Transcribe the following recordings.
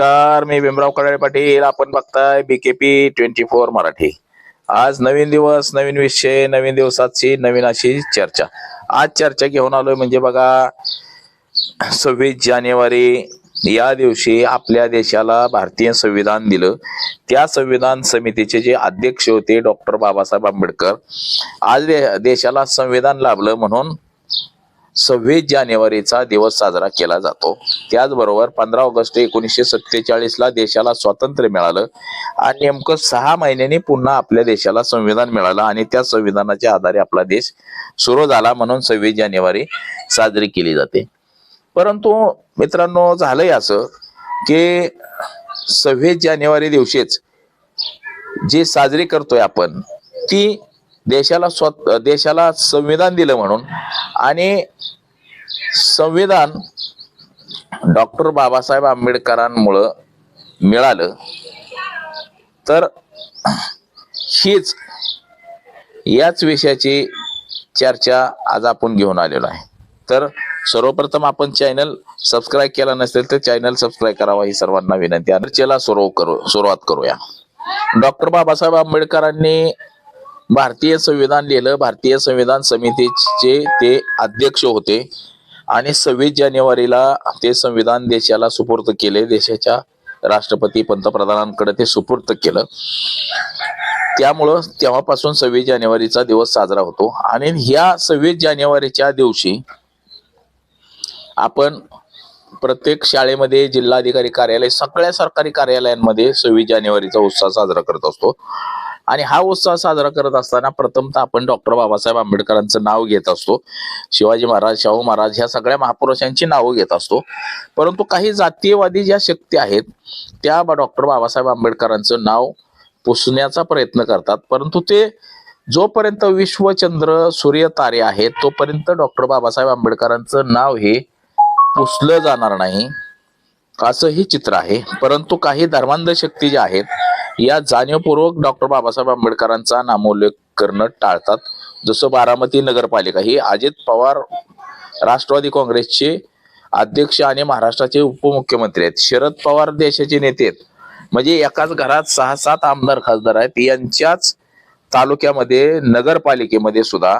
नमस्कार मी भीमराव कडाळे पाटील. आपण बघताय बीकेपी ट्वेंटी फोर मराठी. आज नवीन दिवस नवीन विषय नवीन दिवसाची नवीन अशी चर्चा. आज चर्चा घेऊन आलोय म्हणजे बघा सव्वीस जानेवारी या दिवशी आपल्या देशाला भारतीय संविधान दिलं. त्या संविधान समितीचे जे अध्यक्ष होते डॉक्टर बाबासाहेब आंबेडकर आज दे- देशाला संविधान लाभलं म्हणून सव्वीस जानेवारीचा दिवस साजरा केला जातो. त्याचबरोबर पंधरा ऑगस्ट एकोणीसशे सत्तेचाळीसला देशाला स्वातंत्र्य मिळालं आणि नेमकं सहा महिन्यांनी पुन्हा आपल्या देशाला संविधान मिळालं आणि त्या संविधानाच्या आधारे आपला देश सुरू झाला म्हणून सव्वीस जानेवारी साजरी केली जाते. परंतु मित्रांनो झालंय असं की सव्वीस जानेवारी दिवशीच जी साजरी करतोय आपण ती देशाला स्वत देशाला संविधान दिलं म्हणून. आणि संविधान डॉक्टर बाबासाहेब आंबेडकरांमुळं मिळालं. तर हीच याच विषयाची चर्चा आज आपण घेऊन आलेलो आहे. तर सर्वप्रथम आपण चॅनल सबस्क्राईब केला नसेल तर चॅनल सबस्क्राईब करावा ही सर्वांना विनंती. आहे चर्चेला सुरू करू सुरुवात करूया. डॉक्टर बाबासाहेब आंबेडकरांनी भारतीय संविधान लिहिलं भारतीय संविधान समितीचे ते अध्यक्ष होते. आणि सव्वीस जानेवारीला ते संविधान देशाला सुपूर्त केले देशाच्या राष्ट्रपती पंतप्रधानांकडे ते सुपूर्त केलं. त्यामुळं तेव्हापासून सव्वीस जानेवारीचा दिवस साजरा होतो. आणि ह्या सव्वीस जानेवारीच्या दिवशी आपण प्रत्येक शाळेमध्ये जिल्हाधिकारी कार्यालय सगळ्या सरकारी कार्यालयांमध्ये सव्वीस जानेवारीचा उत्साह साजरा करत असतो. आणि हा उत्सव साजरा करत असताना प्रथमतः आपण डॉक्टर बाबासाहेब आंबेडकरांचं नाव घेत असतो. शिवाजी महाराज शाहू महाराज ह्या सगळ्या महापुरुषांची नावं घेत असतो. परंतु काही जातीयवादी ज्या शक्ती आहेत त्या डॉक्टर बाबासाहेब आंबेडकरांचं नाव पुसण्याचा प्रयत्न करतात. परंतु ते जोपर्यंत विश्वचंद्र सूर्य तारे आहेत तोपर्यंत डॉक्टर बाबासाहेब आंबेडकरांचं नाव हे पुसलं जाणार नाही. असंही चित्र आहे. परंतु काही धर्मांध शक्ती ज्या आहेत या जाणीवपूर्वक डॉक्टर बाबासाहेब आंबेडकरांचा नामोल्लेख करणं टाळतात. जसं बारामती नगरपालिका ही अजित पवार राष्ट्रवादी काँग्रेसचे अध्यक्ष आणि महाराष्ट्राचे उपमुख्यमंत्री आहेत. शरद पवार देशाचे नेते आहेत. म्हणजे एकाच घरात सहा सात आमदार खासदार आहेत. यांच्याच तालुक्यामध्ये नगरपालिकेमध्ये सुद्धा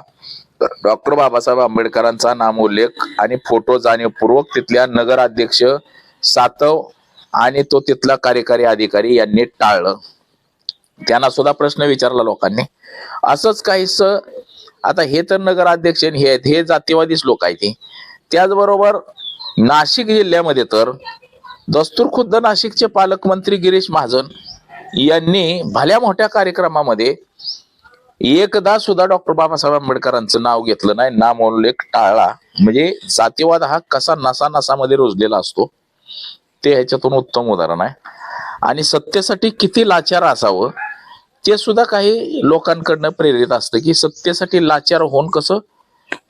डॉक्टर बाबासाहेब आंबेडकरांचा नामोल्लेख आणि फोटो जाणीवपूर्वक तिथल्या नगराध्यक्ष सातव आणि तो तिथला कार्यकारी अधिकारी यांनी टाळलं. त्यांना सुद्धा प्रश्न विचारला लोकांनी. असंच काहीस आता हे तर नगराध्यक्ष हे आहेत हे जातीवादीच लोक आहेत त्याचबरोबर नाशिक जिल्ह्यामध्ये तर दस्तूर खुद्द नाशिकचे पालकमंत्री गिरीश महाजन यांनी भल्या मोठ्या कार्यक्रमामध्ये एकदा सुद्धा डॉक्टर बाबासाहेब आंबेडकरांचं नाव घेतलं नाही नामोल्लेख टाळला. म्हणजे जातीवाद हा कसा नसा नसामध्ये रुजलेला असतो ते ह्याच्यातून उत्तम उदाहरण आहे आणि सत्तेसाठी किती लाचार असावं ते सुद्धा काही लोकांकडनं प्रेरित असतं की सत्तेसाठी लाचार होऊन कसं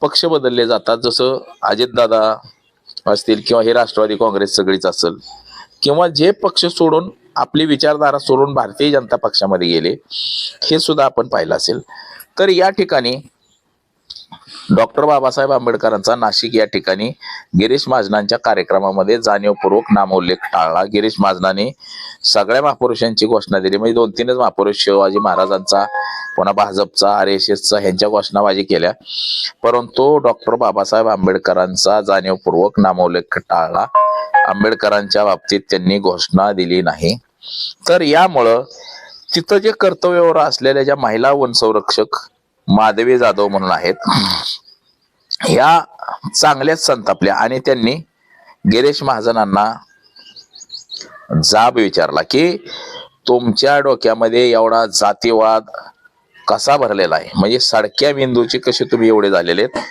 पक्ष बदलले जातात. जसं अजितदादा असतील किंवा हे राष्ट्रवादी काँग्रेस सगळीच असेल किंवा जे पक्ष सोडून आपली विचारधारा सोडून भारतीय जनता पक्षामध्ये गेले हे सुद्धा आपण पाहिलं असेल. तर या ठिकाणी डॉक्टर बाबासाहेब आंबेडकरांचा नाशिक या ठिकाणी गिरीश महाजनांच्या कार्यक्रमामध्ये जाणीवपूर्वक नामोल्लेख टाळला. गिरीश महाजनाने सगळ्या महापुरुषांची घोषणा दिली. म्हणजे दोन तीनच महापुरुष शिवाजी महाराजांचा पुन्हा भाजपचा आर एस एसचा ह्यांच्या घोषणाबाजी केल्या. परंतु डॉक्टर बाबासाहेब आंबेडकरांचा जाणीवपूर्वक नामोल्लेख टाळला. आंबेडकरांच्या बाबतीत त्यांनी घोषणा दिली नाही. तर यामुळं तिथं जे कर्तव्यावर असलेल्या ज्या महिला वनसंरक्षक माधवी जाधव म्हणून आहेत. ह्या चांगल्याच संतापल्या आणि त्यांनी गिरीश महाजनांना जाब विचारला की तुमच्या डोक्यामध्ये एवढा जातीवाद कसा भरलेला आहे? म्हणजे सडक्या मेंदूचे कसे तुम्ही एवढे झालेले आहेत?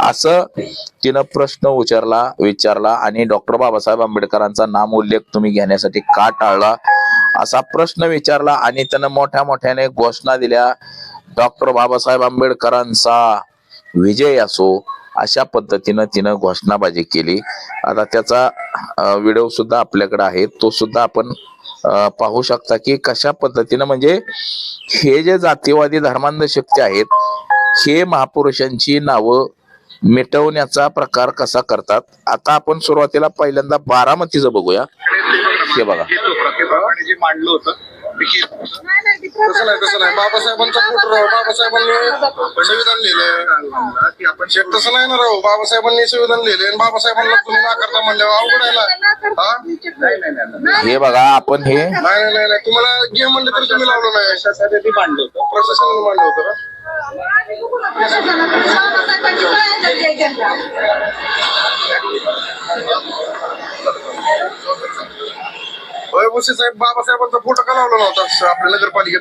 असं तिनं प्रश्न विचारला विचारला आणि डॉक्टर बाबासाहेब आंबेडकरांचा नाम उल्लेख तुम्ही घेण्यासाठी का टाळला असा प्रश्न विचारला आणि त्यानं मोठ्या मोठ्याने घोषणा दिल्या. डॉक्टर बाबासाहेब आंबेडकरांचा विजय असो अशा पद्धतीनं तिनं घोषणाबाजी केली. आता त्याचा व्हिडिओ सुद्धा आपल्याकडे आहे. तो सुद्धा आपण पाहू शकता की कशा पद्धतीनं म्हणजे हे जे जातीवादी धर्मांध शक्ती आहेत हे महापुरुषांची नावं मिटवण्याचा प्रकार कसा करतात? आता आपण सुरुवातीला पहिल्यांदा बारामतीचं बघूया. हे बघा. मांडलं होतं. तसं नाही तसं नाही. बाबासाहेबांचा बाबासाहेबांनी संविधान लिहिलंय. की आपण शेठ तसं नाही ना राव. बाबासाहेबांनी संविधान लिहिलंय आणि बाबासाहेबांना तुम्ही नाकारता म्हणल्यावर अवघड आहे ना? हा? नाही नाही नाही, नाही. हे बघा आपण हे नाही नाही नाही नाही. तुम्हाला गेम म्हणले तर तुम्ही लावलं नाही. मांडलं होतं. प्रशासनाने मांडलं होतं होय भुसे साहेब बाबासाहेबांचा फोटो का लावला नव्हता आपल्या नगरपालिकेत?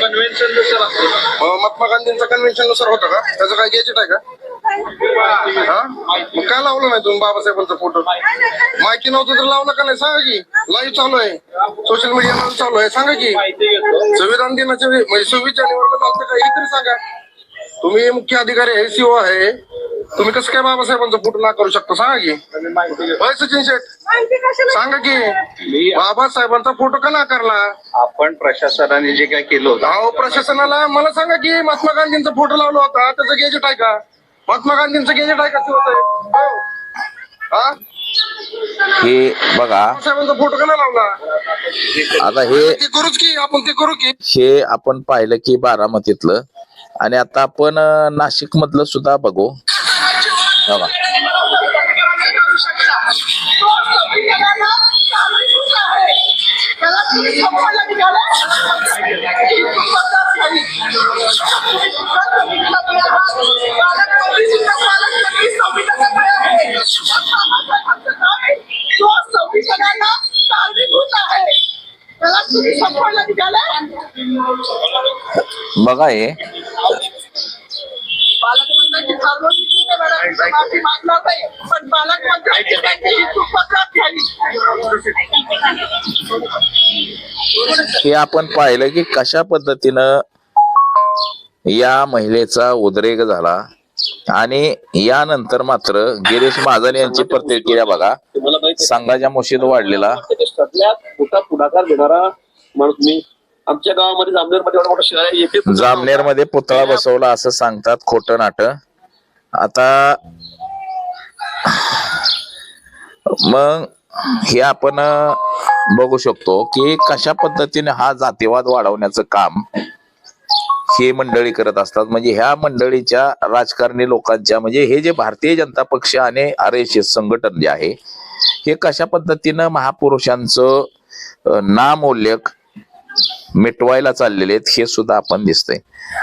कन्व्हेन्शननुसार महात्मा गांधींचा कन्व्हेन्शननुसार होतं का? त्याचं काय गॅजेट आहे का? हा? मग काय लावलं नाही तुम्ही बाबासाहेबांचा फोटो माहिती नव्हतं तर लावलं का नाही? सांगा की. लाईव्ह चालू आहे. सोशल मीडियावर चालू आहे. सांगा की. संविधान दिनाच्या म्हणजे सव्वीस जानेवारीला चालतं का? हे तरी सांगा. तुम्ही मुख्य अधिकारी आहे सीओ आहे. तुम्ही कसं काय बाबासाहेबांचा फोटो ना करू शकता? सांगा की. होय सचिन शेठ सांगा की. बाबासाहेबांचा फोटो का नाकारला आपण प्रशासनाने जे काय केलं होतं अहो प्रशासनाला मला सांगा की महात्मा गांधींचा फोटो लावला होता त्याचं गॅजेट आहे का? महात्मा गांधींचं गॅजेट आहे का हो. हा? हे बघा. बाबासाहेबांचा फोटो का नाही लावला? आता हे ते करूच की आपण ते करू की. हे आपण पाहिलं की बारामतीतलं. आणि आता आपण नाशिक मधलं सुद्धा बघू. बघा बघा हे. पण ही आपण पाहिलं की कशा पद्धतीनं या महिलेचा उद्रेक झाला आणि यानंतर मात्र गिरीश महाजन यांची प्रतिक्रिया बघा. संघाच्या मुशीद वाढलेला. पुढाकार घेणारा माणूस मी आमच्या गावामध्ये जामनेरमध्ये एवढा मोठा शहर आहे येथे जामनेरमध्ये पुतळा बसवला असं सांगतात खोटं नाट. आता मग हे आपण बघू शकतो की कशा पद्धतीने हा जातीवाद वाढवण्याचं काम हे मंडळी करत असतात. म्हणजे ह्या मंडळीच्या राजकारणी लोकांच्या म्हणजे हे जे भारतीय जनता पक्ष आणि आर एस एस संघटन जे आहे हे कशा पद्धतीनं महापुरुषांचं नामोल्लेख मिटवायला चाललेले आहेत हे सुद्धा आपण दिसतंय.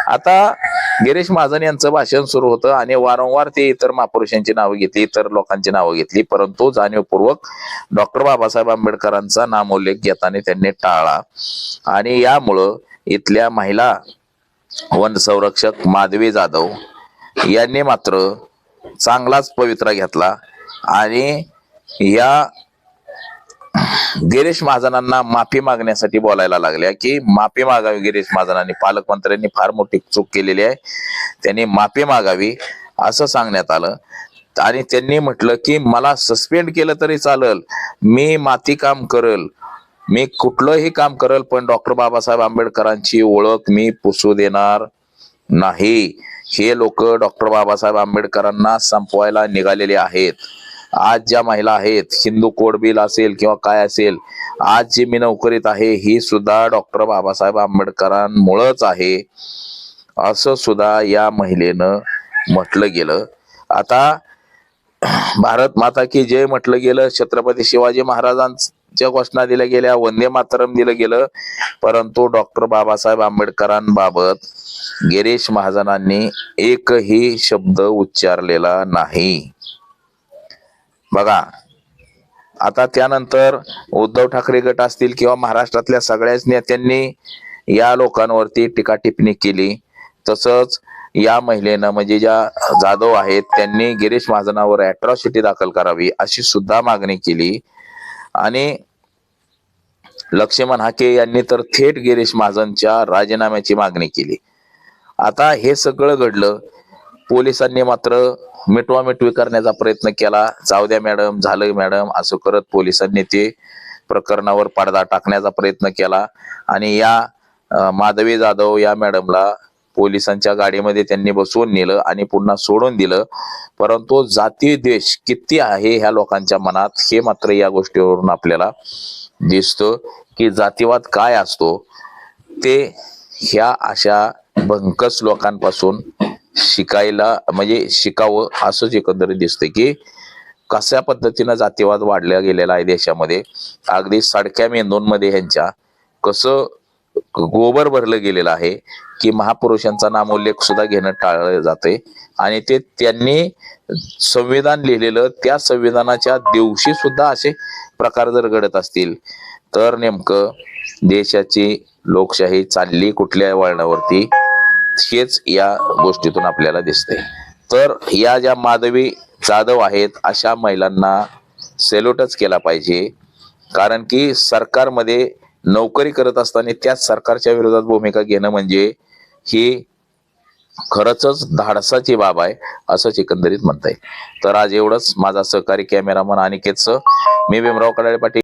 आता गिरीश महाजन यांचं भाषण सुरू होतं आणि वारंवार ते इतर महापुरुषांची नावं घेतली इतर लोकांची नावं घेतली. परंतु जाणीवपूर्वक डॉक्टर बाबासाहेब आंबेडकरांचा नामोल्लेख घेताना त्यांनी टाळला. आणि यामुळं इथल्या महिला वन संरक्षक माधवी जाधव यांनी मात्र चांगलाच पवित्रा घेतला. आणि या गिरीश महाजनांना माफी मागण्यासाठी बोलायला लागल्या की माफी मागावी गिरीश महाजनांनी. पालकमंत्र्यांनी फार मोठी चूक केलेली आहे. त्यांनी माफी मागावी असं सांगण्यात आलं. आणि त्यांनी म्हटलं की मला सस्पेंड केलं तरी चालल. मी माती काम करल. मी कुठलंही काम करल पण डॉक्टर बाबासाहेब आंबेडकरांची ओळख मी पुसू देणार नाही. हे लोक डॉक्टर बाबासाहेब आंबेडकरांना संपवायला निघालेले आहेत. आज ज्या महिला आहेत हिंदू कोड बिल असेल किंवा काय असेल आज जी मी नोकरीत आहे ही सुद्धा डॉक्टर बाबासाहेब आंबेडकरांमुळंच आहे. असं सुद्धा या महिलेनं म्हटलं गेलं. आता भारत माता की जय म्हटलं गेलं छत्रपती शिवाजी महाराजांच्या घोषणा दिल्या गेल्या वंदे मातरम दिलं गेलं परंतु डॉक्टर बाबासाहेब आंबेडकरांबाबत गिरीश महाजनांनी एकही शब्द उच्चारलेला नाही. बघा. आता त्यानंतर उद्धव ठाकरे गट असतील किंवा महाराष्ट्रातल्या सगळ्याच नेत्यांनी या लोकांवरती टीका टिप्पणी केली. तसंच या महिलेनं म्हणजे ज्या जाधव आहेत त्यांनी गिरीश महाजनावर अॅट्रॉसिटी दाखल करावी अशी सुद्धा मागणी केली. आणि लक्ष्मण हाके यांनी तर थेट गिरीश महाजनच्या राजीनाम्याची मागणी केली. आता हे सगळं घडलं पोलिसांनी मात्र मिटवा मिटवी करण्याचा प्रयत्न केला. जाऊ द्या मॅडम झालं मॅडम असं करत पोलिसांनी ते प्रकरणावर पडदा टाकण्याचा प्रयत्न केला. आणि या माधवी जाधव या मॅडमला पोलिसांच्या गाडीमध्ये त्यांनी बसवून नेलं आणि पुन्हा सोडून दिलं. परंतु जाती द्वेष किती आहे ह्या लोकांच्या मनात हे मात्र या गोष्टीवरून आपल्याला दिसतं की जातीवाद काय असतो ते ह्या अशा भंकस लोकांपासून शिकायला म्हणजे शिकावं असंच एकंदरीत दिसतं की कशा पद्धतीनं जातीवाद वाढला गेलेला आहे देशामध्ये. अगदी सडक्या मेंदूंमध्ये ह्यांच्या कसं गोबर भरलं गेलेलं आहे की महापुरुषांचा नामोल्लेख सुद्धा घेणं टाळलं जाते आणि ते त्यांनी संविधान लिहिलेलं त्या संविधानाच्या दिवशी सुद्धा असे प्रकार जर घडत असतील तर नेमकं देशाची लोकशाही चालली कुठल्या वळणावरती? हेच या गोष्टीतून आपल्याला दिसते तर या ज्या माधवी जाधव आहेत अशा महिलांना सेल्यूटच केला पाहिजे. कारण की सरकारमध्ये नोकरी करत असताना त्याच सरकारच्या विरोधात भूमिका घेणं म्हणजे ही खरंच धाडसाची बाब आहे असंच एकंदरीत म्हणता येईल. तर आज एवढंच. माझा सहकारी कॅमेरामन अनिकेतचं. मी भीमराव कडाळे पाटील.